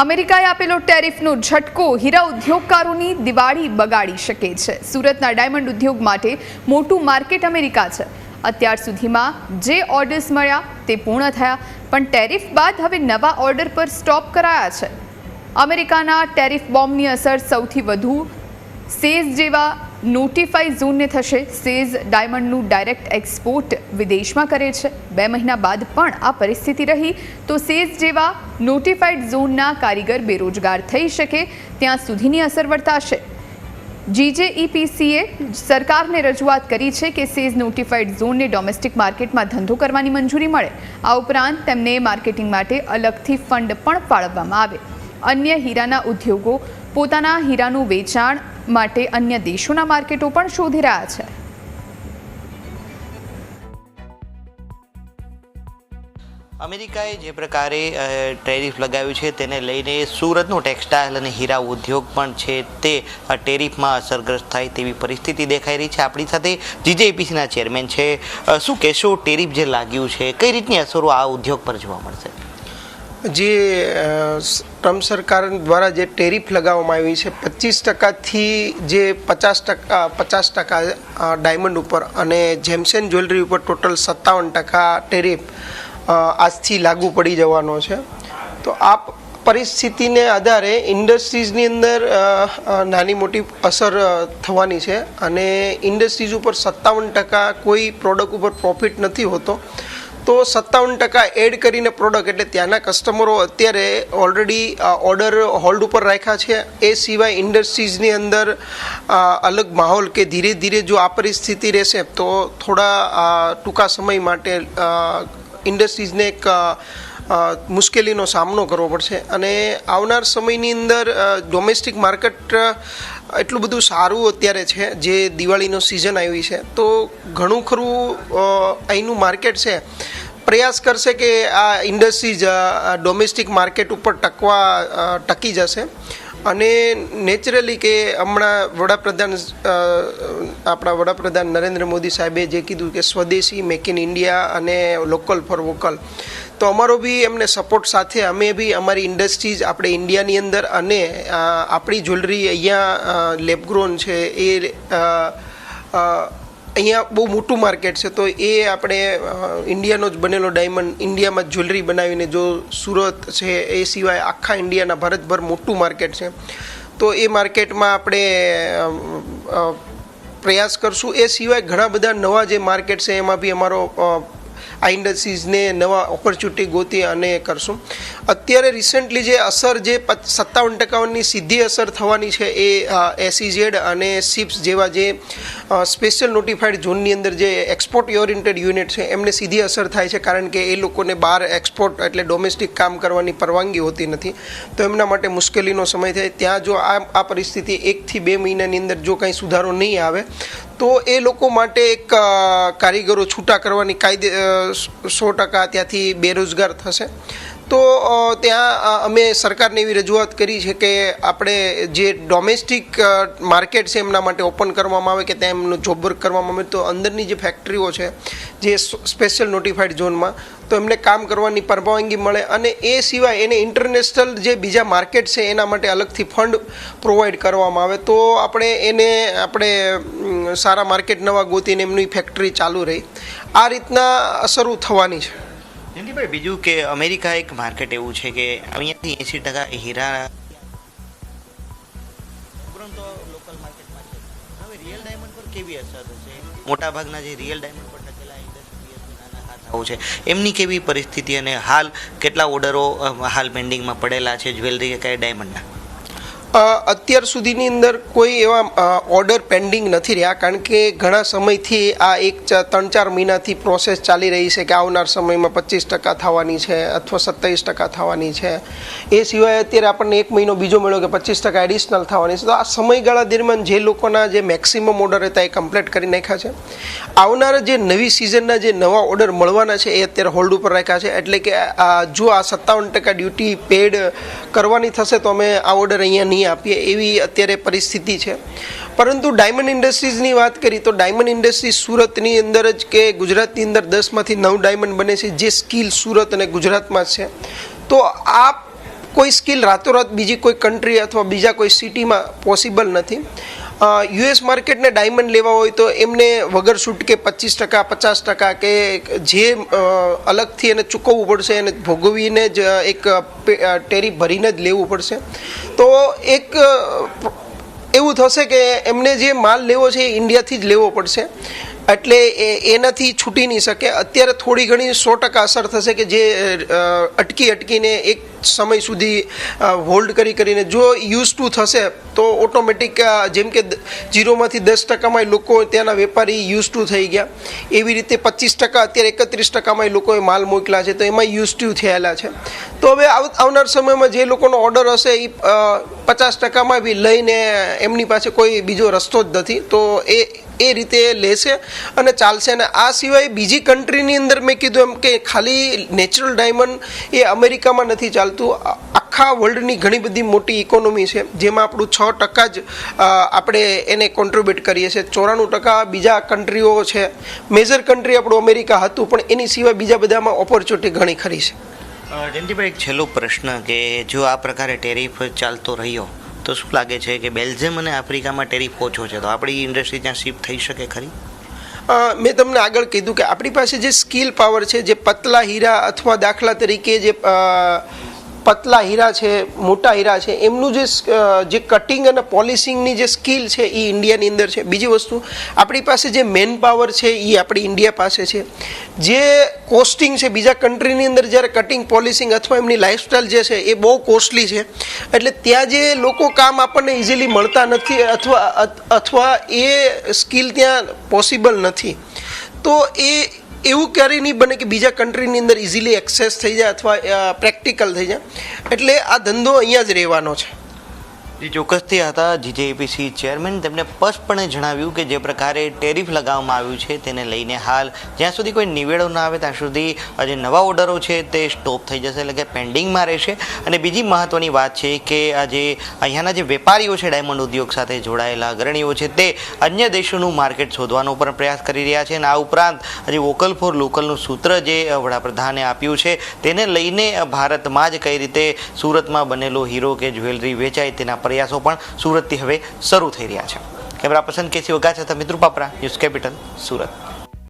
અમેરિકાએ આપેલો ટેરિફનો ઝટકો હીરા ઉદ્યોગકારોની દિવાળી બગાડી શકે છે. સુરતના ડાયમંડ ઉદ્યોગ માટે મોટું માર્કેટ અમેરિકા છે. અત્યાર સુધીમાં જે ઓર્ડર્સ મળ્યા તે પૂર્ણ થયા, પણ ટેરિફ બાદ હવે નવા ઓર્ડર પર સ્ટોપ કરાયા છે. અમેરિકાના ટેરિફ બોમ્બની અસર સૌથી વધુ સેઝ જેવા નોટિફાઈ ઝોનને થશે. સેઝ ડાયમંડનું ડાયરેક્ટ એક્સપોર્ટ વિદેશમાં કરે છે. બે મહિના બાદ પણ આ પરિસ્થિતિ રહી. તો સેઝ જેવા નોટિફાઈડ ઝોનના કારીગર બેરોજગાર થઈ શકે. ત્યાં સુધીની અસર વર્તાશે. જીજેઈપીસીએ સરકારને રજૂઆત કરી છે કે સેઝ નોટિફાઈડ ઝોનને ડોમેસ્ટિક માર્કેટમાં ધંધો કરવાની મંજૂરી મળે. આ ઉપરાંત તેમને માર્કેટિંગ માટે અલગથી ફંડ પણ ફાળવવામાં આવે. અન્ય હીરાના ઉદ્યોગો પોતાના હીરાનું વેચાણ માટે અન્ય દેશોના માર્કેટો પણ શોધી રહ્યા છે. અમેરિકાએ જે પ્રકારે ટેરિફ લગાવ્યું છે તેને લઈને સુરતનો ટેક્સટાઇલ અને હીરા ઉદ્યોગ પણ છે તે ટેરિફમાં અસરગ્રસ્ત થાય તેવી પરિસ્થિતિ દેખાઈ રહી છે. આપણી સાથે જીજેપીસીના ચેરમેન છે. શું કહેશો, ટેરિફ જે લાગ્યું છે, કઈ રીતની અસરો આ ઉદ્યોગ પર જોવા મળશે? જે ટ્રમ્પ સરકાર દ્વારા જે ટેરિફ લગાવવામાં આવી છે, પચીસ ટકાથી જે પચાસ ટકા પચાસ ટકા ડાયમંડ ઉપર અને જેમસેન જ્વેલરી ઉપર ટોટલ સત્તાવન ટકા ટેરિફ આજથી લાગુ પડી જવાનો છે. તો આ પરિસ્થિતિને આધારે ઇન્ડસ્ટ્રીઝની અંદર નાની મોટી અસર થવાની છે અને ઇન્ડસ્ટ્રીઝ ઉપર સત્તાવન ટકા કોઈ પ્રોડક્ટ ઉપર પ્રોફિટ નથી હોતો. તો સત્તાવન ટકા એડ કરીને પ્રોડક્ટ એટલે ત્યાંના કસ્ટમરો અત્યારે ઓલરેડી ઓર્ડર હોલ્ડ ઉપર રાખ્યા છે. એ સિવાય ઇન્ડસ્ટ્રીઝની અંદર અલગ માહોલ કે ધીરે ધીરે જો આ પરિસ્થિતિ રહેશે, તો થોડા ટૂંકા સમય માટે ઇન્ડસ્ટ્રીઝને એક મુશ્કેલીનો સામનો કરવો પડશે. અને આવનાર સમયની અંદર ડોમેસ્ટિક માર્કેટ એટલું બધું સારું અત્યારે છે, જે દિવાળીનો સિઝન આવી છે. તો ઘણું ખરું અહીંનું માર્કેટ છે. પ્રયાસ કરશે કે આ ઇન્ડસ્ટ્રીઝ ડોમેસ્ટિક માર્કેટ ઉપર ટકવા ટકી જશે. અને નેચરલી કે હમણાં વડાપ્રધાન આપણા વડાપ્રધાન નરેન્દ્ર મોદી સાહેબે જે કીધું કે સ્વદેશી મેક ઇન ઇન્ડિયા અને લોકલ ફોર વોકલ તો અમારો બી એમને સપોર્ટ સાથે અમે બી અમારી ઇન્ડસ્ટ્રીઝ આપણે ઇન્ડિયાની અંદર અને આપણી જ્વેલરી અહીંયા લેબગ્રોન છે, એ અહીંયા બહુ મોટું માર્કેટ છે, તો એ આપણે ઇન્ડિયાનો જ બનેલો ડાયમંડ, ઇન્ડિયામાં જ્વેલરી બનાવીને જો સુરત છે એ સિવાય આખા ઇન્ડિયાના ભારતભર મોટું માર્કેટ છે. તો એ માર્કેટમાં આપણે પ્રયાસ કરશું. એ સિવાય ઘણા બધા નવા જે માર્કેટ છે, એમાં બી અમારો આ ઇન્ડસ્ટ્રીઝને નવા ઓપોર્ચ્યુનિટી ગોતી અને કરશું. અત્યારે રિસેન્ટલી જે અસર જે સત્તાવન ટકાની સીધી અસર થવાની છે એ એસીઝેડ અને સિપ્સ જેવા જે સ્પેશિયલ નોટિફાઈડ ઝોનની અંદર જે એક્સપોર્ટ ઓરિએન્ટેડ યુનિટ છે, એમને સીધી અસર થાય છે કારણ કે એ લોકોને બહાર એક્સપોર્ટ એટલે ડોમેસ્ટિક કામ કરવાની પરવાનગી હોતી નથી. તો એમના માટે મુશ્કેલીનો સમય થાય. ત્યાં જો આ આ પરિસ્થિતિ એકથી બે મહિનાની અંદર જો કંઈ સુધારો નહીં આવે તો એ લોકો માટે એક કારીગરો છૂટા કરવાની કાયદે સો ટકા ત્યાંથી બેરોજગાર થશે. તો ત્યાં અમે સરકારને એવી રજૂઆત કરી છે કે આપણે જે ડોમેસ્ટિક માર્કેટ છે એમના માટે ઓપન કરવામાં આવે કે ત્યાં એમનું જોબ વર્ક કરવામાં આવે, તો અંદરની જે ફેક્ટરીઓ છે, જે સ્પેશિયલ નોટિફાઈડ ઝોનમાં તો એમને કામ કરવાની પરવાનગી મળે અને એ સિવાય એને ઇન્ટરનેશનલ જે બીજા માર્કેટ છે એના માટે અલગથી ફંડ પ્રોવાઈડ કરવામાં આવે. તો આપણે એને, આપણે સારા માર્કેટ નવા ગોતીને એમની ફેક્ટરી ચાલુ રહી. આ રીતના અસરો થવાની છે. જયંતિભાઈ બીજું કે અમેરિકા એક માર્કેટ એવું છે કે અહીંયાથી એંસી ટકા હીરા તો લોકલ માર્કેટમાં હવે રિયલ ડાયમંડ પર કેવી અસર થશે? મોટાભાગના જે રિયલ ડાયમંડ પર છે. એમની કેવી પરિસ્થિતિ અને હાલ કેટલા ઓર્ડરો હાલ પેન્ડિંગમાં પડેલા છે જ્વેલરી કે ડાયમંડના? અત્યાર સુધીની અંદર કોઈ એવા ઓર્ડર પેન્ડિંગ નથી રહ્યા, કારણ કે ઘણા સમયથી આ એક ત્રણ ચાર મહિનાથી પ્રોસેસ ચાલી રહી છે કે આવનાર સમયમાં પચીસ ટકા થવાની છે અથવા સત્તાવીસ ટકા થવાની છે. એ સિવાય અત્યારે આપણને એક મહિનો બીજો મળ્યો કે પચીસ ટકા એડિશનલ થવાની છે. તો આ સમયગાળા દરમિયાન જે લોકોના જે મેક્સિમમ ઓર્ડર હતા એ કમ્પ્લીટ કરી નાખ્યા છે. આવનારા જે નવી સિઝનના જે નવા ઓર્ડર મળવાના છે એ અત્યારે હોલ્ડ ઉપર રાખ્યા છે. એટલે કે જો આ સત્તાવન ટકા ડ્યુટી પેડ કરવાની થશે તો અમે આ ઓર્ડર અહીંયા નહીં આપીએ એવી અત્યારે પરિસ્થિતિ છે. પરંતુ ડાયમંડ ઇન્ડસ્ટ્રીઝની વાત કરી તો ડાયમંડ ઇન્ડસ્ટ્રીઝ સુરતની અંદર જ કે ગુજરાતની અંદર દસમાંથી નવ ડાયમંડ બને છે, જે સ્કિલ સુરત અને ગુજરાતમાં છે. તો આ કોઈ સ્કિલ રાતોરાત બીજી કોઈ કન્ટ્રી અથવા બીજા કોઈ સિટીમાં પોસિબલ નથી. યુએસ માર્કેટને ડાયમંડ લેવા હોય તો એમને વગર છૂટ કે પચીસ ટકા, પચાસ ટકા કે જે અલગથી એને ચૂકવવું પડશે એને ભોગવીને જ એક ટેરી ભરીને જ લેવું પડશે. તો એક એવું થશે કે એમને જે માલ લેવો છે એ ઇન્ડિયાથી જ લેવો પડશે. એટલે એ, એનાથી છૂટી નહીં શકે. અત્યારે થોડી ઘણી સો ટકા અસર થશે કે જે અટકી અટકીને એક સમય સુધી હોલ્ડ કરી કરીને જો યુઝ ટુ થશે, તો ઓટોમેટિક જેમ કે જીરોમાંથી દસ ટકામાં લોકો ત્યાંના વેપારી યુઝ ટુ થઈ ગયા. એવી રીતે પચીસ ટકા, અત્યારે એકત્રીસ ટકામાં લોકોએ માલ મોકલ્યા છે, તો એમાં યુઝ ટુ થયેલા છે. તો હવે આવ- આવનાર સમયમાં જે લોકોનો ઓર્ડર હશે એ પચાસ ટકામાં બી લઈને એમની પાસે કોઈ બીજો રસ્તો જ નથી. તો એ એ રીતે લેશે અને ચાલશે. અને આ સિવાય બીજી કન્ટ્રીની અંદર મેં કીધું એમ કે ખાલી નેચરલ ડાયમંડ એ અમેરિકામાં નથી ચાલતું. આખા વર્લ્ડની ઘણી બધી મોટી ઇકોનોમી છે, જેમાં આપણું છ ટકા જ આપણે એને કોન્ટ્રીબ્યુટ કરીએ છીએ. ચોરાણું ટકા બીજા કન્ટ્રીઓ છે. મેજર કન્ટ્રી આપણું અમેરિકા હતું, પણ એની સિવાય બીજા બધામાં ઓપોર્ચ્યુનિટી ઘણી ખરી છે. જયંતિભાઈ, એક છેલ્લો પ્રશ્ન કે જો આ પ્રકારે ટેરિફ ચાલતો રહ્યો તો શું લાગે છે કે બેલ્જિયમ અને આફ્રિકામાં ટેરિફ ઓછો છે? તો આપણી ઇન્ડસ્ટ્રી ત્યાં શિફ્ટ થઈ શકે ખરી? મેં તમને આગળ કીધું કે આપણી પાસે જે સ્કિલ પાવર છે, જે પતલા હીરા અથવા દાખલા તરીકે જે પતલા હીરા છે, મોટા હીરા છે, એમનું જે જે કટિંગ અને પોલિશિંગની જે સ્કિલ છે એ ઇન્ડિયાની અંદર છે. બીજી વસ્તુ, આપણી પાસે જે મેન પાવર છે એ આપણી ઇન્ડિયા પાસે છે. જે કોસ્ટિંગ છે, બીજા કન્ટ્રીની અંદર જ્યારે કટિંગ પોલિશિંગ અથવા એમની લાઇફસ્ટાઈલ જે છે એ બહુ કોસ્ટલી છે. એટલે ત્યાં જે લોકો કામ આપણને ઇઝીલી મળતા નથી અથવા અથવા એ સ્કિલ ત્યાં પોસિબલ નથી. તો એ એવું ક્યારેય નહીં બને કે બીજા કન્ટ્રીની અંદર ઇઝીલી એક્સેસ થઈ જાય અથવા પ્રેક્ટિકલ થઈ જાય. એટલે આ ધંધો અહીંયા જ રહેવાનો છે. ચોક્કસથી હતા. જીજેપીસી ચેરમેન તેમણે સ્પષ્ટપણે જણાવ્યું કે જે પ્રકારે ટેરિફ લગાવવામાં આવ્યું છે તેને લઈને હાલ જ્યાં સુધી કોઈ નિવેડો ના આવે ત્યાં સુધી જે નવા ઓર્ડરો છે તે સ્ટોપ થઈ જશે એટલે કે પેન્ડિંગમાં રહેશે. અને બીજી મહત્ત્વની વાત છે કે આજે અહીંયાના જે વેપારીઓ છે ડાયમંડ ઉદ્યોગ સાથે જોડાયેલા અગ્રણીઓ છે તે અન્ય દેશોનું માર્કેટ શોધવાનો પણ પ્રયાસ કરી રહ્યા છે અને આ ઉપરાંત આજે વોકલ ફોર લોકલનું સૂત્ર જે વડાપ્રધાને આપ્યું છે તેને લઈને ભારતમાં જ કઈ રીતે સુરતમાં બનેલો હીરો કે જ્વેલરી વેચાય તેના પ્રયાસો પણ સુરતથી હવે શરૂ થઈ રહ્યા છે. કેમેરા પર્સન કેસી વગા છે મિત્રો પાપરા ન્યૂઝ કેપિટલ સુરત.